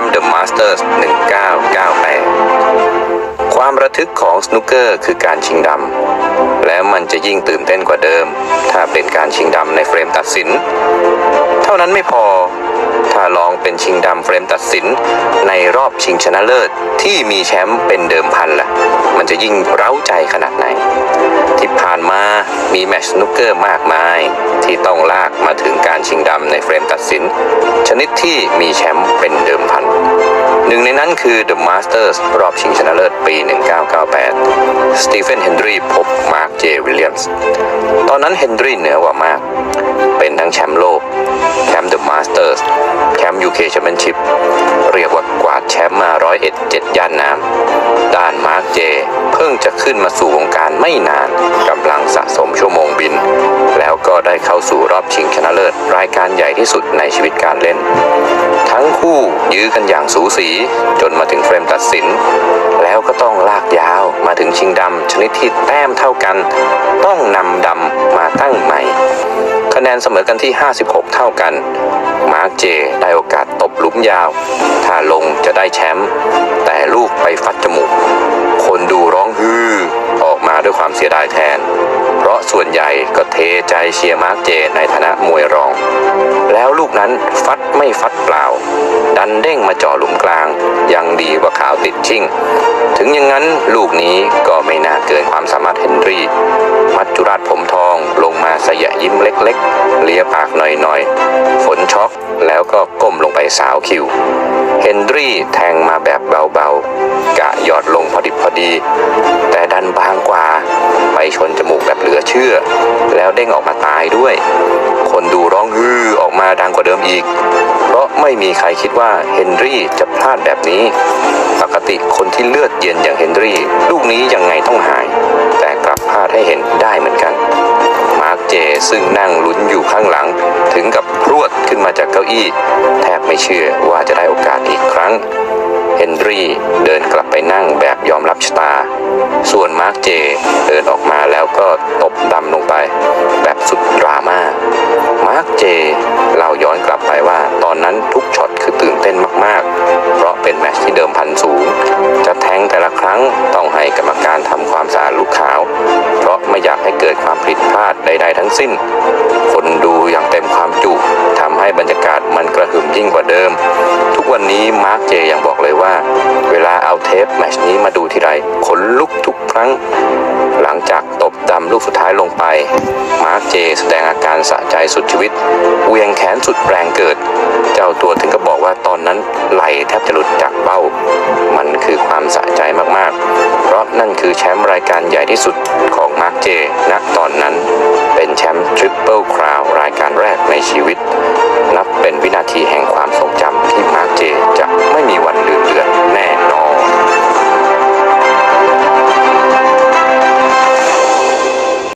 มป์เดอะมาสเตอร์ส1998 ความระทึกของสนุกเกอร์คือการชิงดำ และมันจะยิ่งตื่นเต้นกว่าเดิม ถ้าเป็นการชิงดำในเฟรมตัดสิน เท่านั้นไม่พอ ถ้าลองเป็นชิงดำเฟรมตัดสิน ในรอบชิงชนะเลิศที่มีแชมป์เป็นเดิมพันล่ะ มันจะยิ่งเร้าใจขนาดไหน ที่ผ่านมา มีแมชสนุกเกอร์มากมาย ที่ต้องลากมาถึงการชิงดำในเฟรมตัดสิน ชนิดที่มีแชมป์เป็นเดิมพัน หนึ่งในนั้นคือ The Masters รอบชิงชนะเลิศปี 1998 สตีเฟนเฮนรีพบมาร์คเจวิลเลียมส์ ตอนนั้นเฮนรีเหนือกว่ามาก เป็นทั้งแชมป์โลก แชมป์ The Masters แชมป์ UK Championship เรียกว่ากวาดแชมป์มาร้อยเอ็ดเจ็ดย่านน้ำ จะขึ้นมาสู่วงการไม่นานกำลังสะสมชั่วโมงบิน แล้วก็ได้เข้าสู่รอบชิงชนะเลิศรายการใหญ่ที่สุดในชีวิตการเล่น ทั้งคู่ยื้อกันอย่างสูสีจนมาถึงเฟรมตัดสิน แล้วก็ต้องลากยาวมาถึงชิงดำชนิดที่แต้มเท่ากัน ต้องนำดำมาตั้งใหม่ คะแนนเสมอกันที่ 56 เท่ากัน มาร์คเจได้โอกาสตบหลุมยาว ถ้าลงจะได้แชมป์แต่ลูกไปฟัดจมูก คนดู ความเสียดายแทน เพราะส่วนใหญ่ก็เทใจเชียร์มาร์คเจในฐานะมวยรอง แล้วลูกนั้นฟัดไม่ฟัดเปล่า ดันเด้งมาเจาะหลุมกลาง ยังดีกว่าขาวติดชิ่ง ถึงอย่างนั้นลูกนี้ก็ไม่น่าเกินความสามารถเฮนรี่ มัจจุราชผมทองลงมาสยะยิ้มเล็กๆ เลียปากหน่อยๆ ฝนช็อกแล้วก็ก้มลงไปสาวคิว เฮนรี่แทงมาแบบเบาๆ กะหยอดลงพอดิบพอดี แต่ดันบางกว่า ไปชนจมูกแบบเหลือเชื่อ แล้วเด้งออกมาตายด้วย คนดูร้องฮือออกมาดังกว่าเดิมอีก เพราะไม่มีใครคิดว่าเฮนรี่จะพลาดแบบนี้ ปกติคนที่เลือดเย็นอย่างเฮนรี่ลูกนี้ยังไงต้องหาย แต่กลับพลาดให้เห็นได้เหมือนกัน มาร์คเจซึ่งนั่งลุ้นอยู่ข้างหลัง ถึงกับพรวด มาจากเก้าอี้ แทบไม่เชื่อว่าจะได้โอกาสอีกครั้ง เฮนรี่เดินกลับไปนั่งแบบยอมรับชะตา ส่วนมาร์คเจเดินออกมาแล้วก็ตบดำลงไป แบบสุดดราม่า มาร์คเจเล่าย้อนกลับไปว่าตอนนั้นทุกช็อตคือตื่นเต้นมากๆ เพราะเป็นแมตช์ที่เดิมพันสูง จะแทงแต่ละครั้งต้องให้กรรมการทำความสะอาดลูกขาว เพราะไม่อยากให้เกิดความผิดพลาดใด ๆ ทั้งสิ้น คนดูอย่างเต็มความจุ ให้บรรยากาศมันกระหึ่มยิ่งกว่าเดิม ทุกวันนี้มาร์คเจยังบอกเลยว่า เวลาเอาเทปแมชนี้มาดูทีไรขนลุกทุกครั้ง หลังจากตบดำลูกสุดท้ายลงไป มาร์คเจแสดงอาการสะใจสุดชีวิตเวียงแขนสุดแรงเกิด เจ้าตัวถึงก็บอกว่าตอนนั้นไหลแทบจะหลุดจากเบ้า มันคือความสะใจมากๆ เพราะนั่นคือแชมป์รายการใหญ่ที่สุดของมาร์คเจณตอนนั้น เป็นแชมป์ทริปเปิลคราวรายการแรกในชีวิต เป็นวินาทีแห่งความทรงจำที่